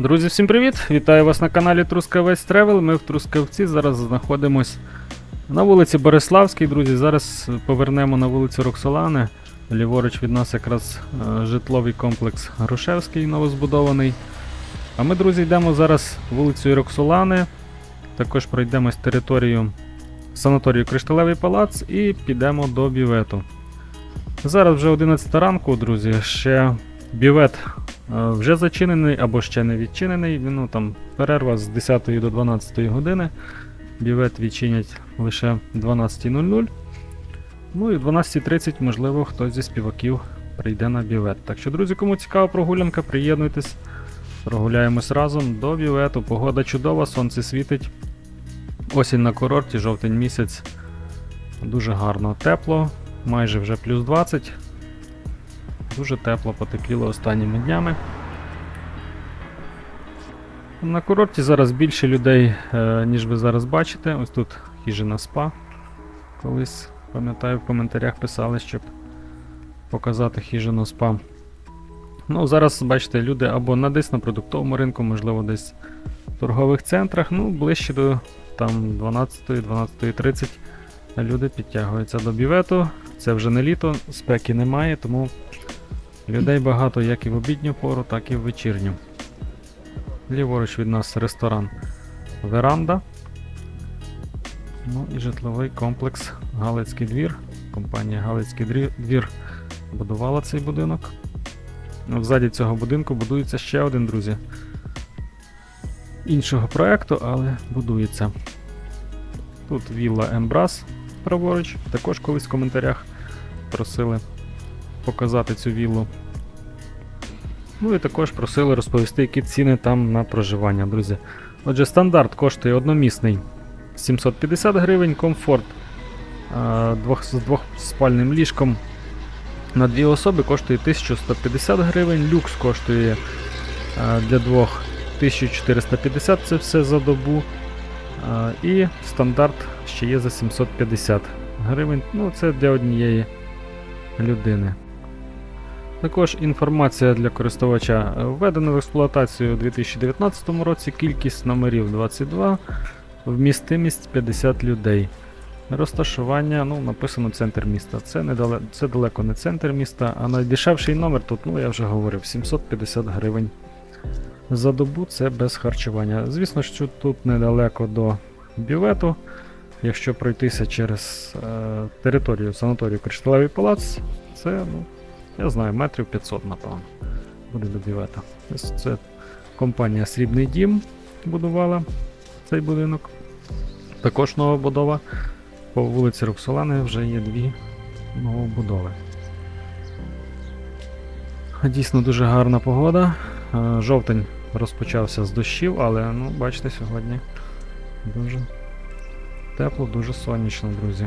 Друзі, всім привіт! Вітаю вас на каналі Трускавець Тревел. Ми в Трускавці зараз знаходимось на вулиці Бориславській. Друзі, зараз повернемо на вулицю Роксолани. Ліворуч від нас якраз е, житловий комплекс Грушевський новозбудований. А ми, друзі, йдемо зараз вулицею Роксолани. Також пройдемось територію санаторію Кришталевий палац і підемо до бювету. Зараз вже 11 ранку, друзі. Ще бювет е, вже зачинений або ще не відчинений. Ну, там перерва з 10 до 12 години. Бювет відчинять лише 12.00. Ну і в 12.30, можливо, хтось зі співаків прийде на бювет. Так що, друзі, кому цікава прогулянка, приєднуйтесь. Прогуляємось разом до бювету. Погода чудова, сонце світить. Осінь на курорті, жовтень місяць. Дуже гарно, тепло, майже вже плюс 20. Дуже тепло потепліло останніми днями. На курорті зараз більше людей, е, ніж ви зараз бачите. Ось тут хижина спа. Колись, пам'ятаю, в коментарях писали, щоб показати хижину спа. Ну, зараз, бачите, люди або на десь на продуктовому ринку, можливо, десь в торгових центрах, ну, ближче до там 12-12.30 люди підтягуються до бівету. Це вже не літо, спеки немає, тому людей багато як і в обідню пору, так і в вечірню. Ліворуч від нас ресторан Веранда. Ну і житловий комплекс Галицький двір. Компанія Галицький двір будувала цей будинок. Взаді цього будинку будується ще один, друзі. Іншого проекту, але будується. Тут вілла Ембрас праворуч. Також колись в коментарях просили показати цю віллу. Ну і також просили розповісти, які ціни там на проживання, друзі. Отже, стандарт коштує одномісний 750 гривень, комфорт а, двох, з двохспальним ліжком на дві особи коштує 1150 гривень, люкс коштує а, для двох 1450 це все за добу. А, і стандарт ще є за 750 гривень. Ну, це для однієї людини. Також інформація для користувача введено в експлуатацію у 2019 році. Кількість номерів 22, вмістимість 50 людей. Розташування, ну, написано центр міста. Це, недале, це далеко не центр міста, а найдешевший номер тут, ну я вже говорив, 750 гривень. За добу це без харчування. Звісно, що тут недалеко до бювету. Якщо пройтися через е, територію санаторію Кришталевий палац, це, ну, я знаю, метрів 500, напевно, буде до бювета. Це компанія Срібний Дім будувала цей будинок. Також нова будова. По вулиці Роксолани вже є дві новобудови. Дійсно дуже гарна погода. Е, Жовтень розпочався з дощів, але ну, бачите, сьогодні дуже тепло, дуже сонячно, друзі.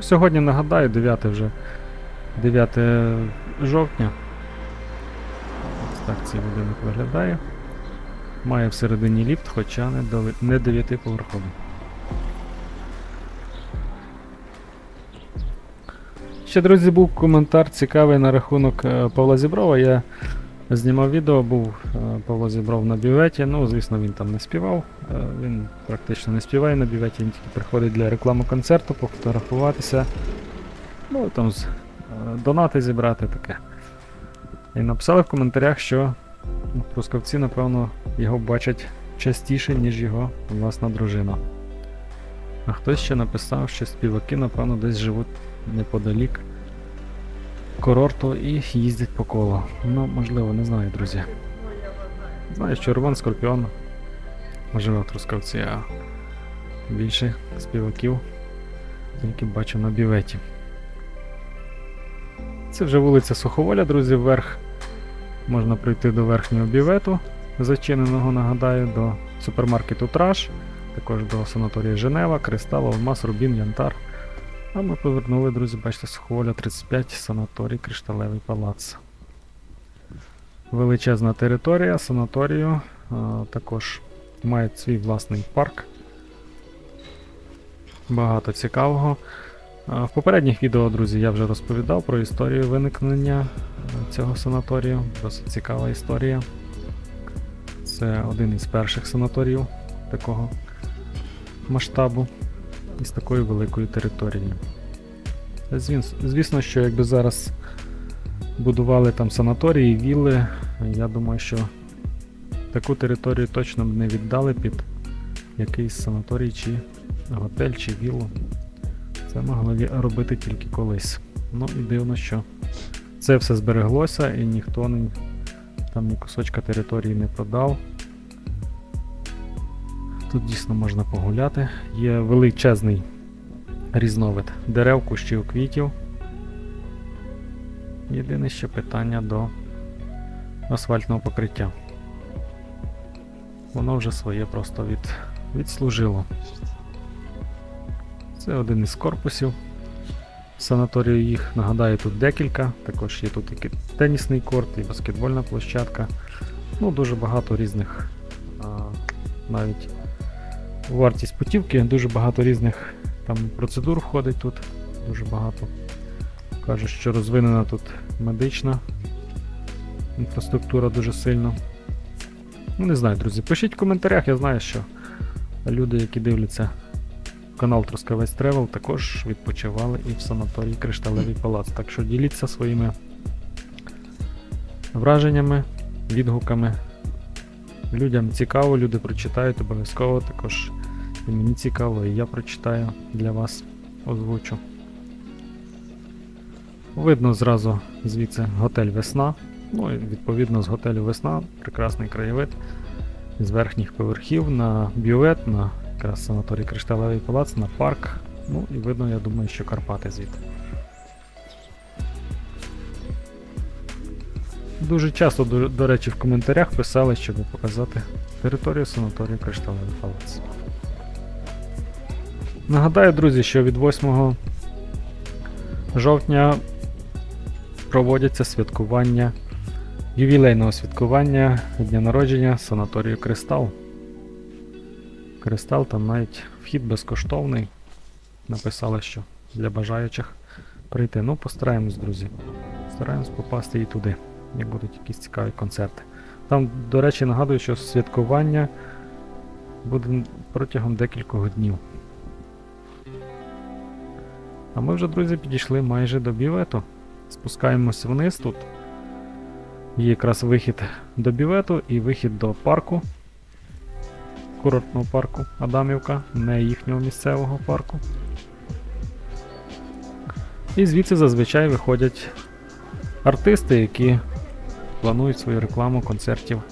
Сьогодні нагадаю, 9 вже 9 жовтня. Ось так цей будинок виглядає. Має всередині ліфт, хоча не, дови- не 9-поверховий. Ще, друзі, був коментар цікавий на рахунок е, Павла Зіброва. Я знімав відео, був е, Павло Зібров на бюветі. Ну, звісно, він там не співав. Е, Він практично не співає на бюветі, він тільки приходить для реклами концерту, пофотографуватися. Ну, там з- донати зібрати таке. І написали в коментарях, що трускавці, напевно, його бачать частіше, ніж його власна дружина. А хтось ще написав, що співаки, напевно, десь живуть неподалік курорту і їздять по колу. Ну, можливо, не знаю, друзі. Знаю, що Роман Скорпіон живе в Трускавці, а більше співаків тільки бачу на бюветі. Це вже вулиця Суховоля, друзі, вверх. Можна прийти до верхнього бювету, зачиненого, нагадаю, до супермаркету Траш, також до санаторії Женева, Кристал, Алмаз, Рубін, Янтар. А ми повернули, друзі, бачите, Суховоля 35, санаторій Кришталевий палац. Величезна територія, санаторію. а, також має свій власний парк. Багато цікавого. В попередніх відео, друзі, я вже розповідав про історію виникнення е, цього санаторію. Досить цікава історія. Це один із перших санаторіїв такого масштабу і з такою великою територією. Звісно, що якби зараз будували там санаторії, вілли, я думаю, що таку територію точно б не віддали під якийсь санаторій чи готель чи віллу. Це могли робити тільки колись. Ну і дивно, що це все збереглося і ніхто не, там ні кусочка території не продав. Тут дійсно можна погуляти. Є величезний різновид дерев, кущів, квітів. Єдине ще питання до асфальтного покриття. Воно вже своє просто від, відслужило. Це один із корпусів. Санаторію їх, нагадаю, тут декілька. Також є тут і тенісний корт, і баскетбольна площадка. Ну, дуже багато різних а, навіть вартість путівки, дуже багато різних там процедур входить тут. Дуже багато. Кажуть, що розвинена тут медична інфраструктура дуже сильно. Ну, не знаю, друзі. Пишіть в коментарях, я знаю, що люди, які дивляться канал Трускавець Тревел, також відпочивали і в санаторії Кришталевий Палац. Так що діліться своїми враженнями, відгуками. Людям цікаво, люди прочитають обов'язково. Також і мені цікаво, і я прочитаю для вас, озвучу. Видно зразу звідси готель Весна. Ну і відповідно з готелю Весна прекрасний краєвид з верхніх поверхів на бювет, на якраз санаторій Кришталевий палац, на парк. Ну і видно, я думаю, що Карпати звідти. Дуже часто, до, до речі, в коментарях писали, щоб показати територію санаторію Кришталевий палац. Нагадаю, друзі, що від 8 жовтня проводяться святкування ювілейного святкування дня народження санаторію Кристал. Кристал там навіть вхід безкоштовний. Написали, що для бажаючих прийти. Ну, постараємось, друзі. Стараємось попасти і туди, як будуть якісь цікаві концерти. Там, до речі, нагадую, що святкування буде протягом декількох днів. А ми вже, друзі, підійшли майже до бівету. Спускаємось вниз тут. Є якраз вихід до бівету і вихід до парку. Курортного парку Адамівка, не їхнього місцевого парку. І звідси зазвичай виходять артисти, які планують свою рекламу концертів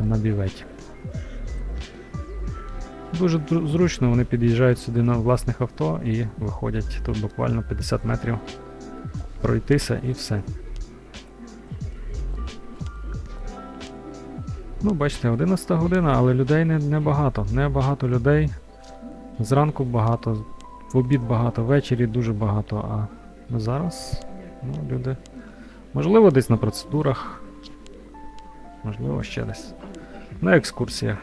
на біветі. Дуже зручно вони під'їжджають сюди на власних авто і виходять тут буквально 50 метрів пройтися і все. Ну, бачите, 11 година, але людей не, не багато. Не багато людей. Зранку багато, в обід багато, ввечері дуже багато, а зараз ну, люди. Можливо, десь на процедурах. Можливо, ще десь. На екскурсіях.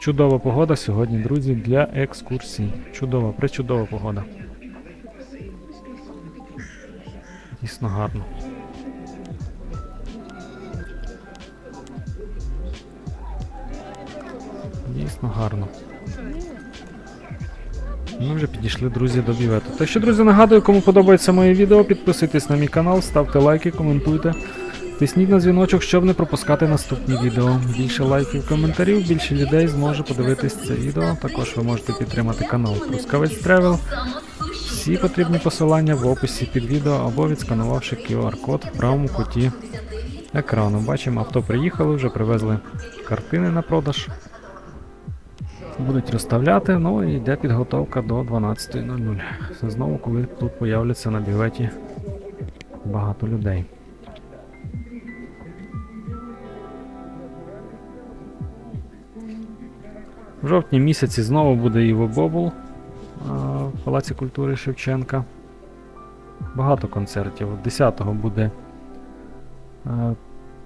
Чудова погода сьогодні, друзі, для екскурсій. Чудова, причудова погода. Дійсно гарно. Дійсно гарно. Ми вже підійшли, друзі, до бівету. Так що, друзі, нагадую, кому подобається моє відео, підписуйтесь на мій канал, ставте лайки, коментуйте. Тисніть на дзвіночок, щоб не пропускати наступні відео. Більше лайків, коментарів, більше людей зможе подивитись це відео. Також ви можете підтримати канал Трускавець Тревел. Всі потрібні посилання в описі під відео або відсканувавши QR-код в правому куті екрану. Бачимо, авто приїхали, вже привезли картини на продаж. Будуть розставляти, ну і йде підготовка до 12.00. Це знову, коли тут появляться на біветі багато людей. В жовтні місяці знову буде Іво Бобул в Палаці культури Шевченка. Багато концертів. 10-го буде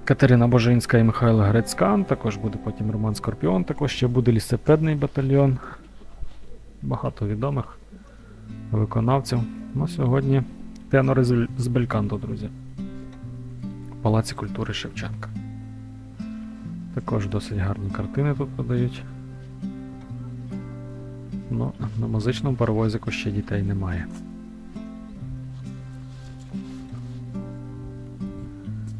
Катерина Божинська і Михайло Грецькан, також буде потім Роман Скорпіон, також ще буде лісопедний батальйон. Багато відомих виконавців. Ну, сьогодні тенори з Бельканто, друзі. В Палаці культури Шевченка. Також досить гарні картини тут подають. Ну, на музичному паровозику ще дітей немає.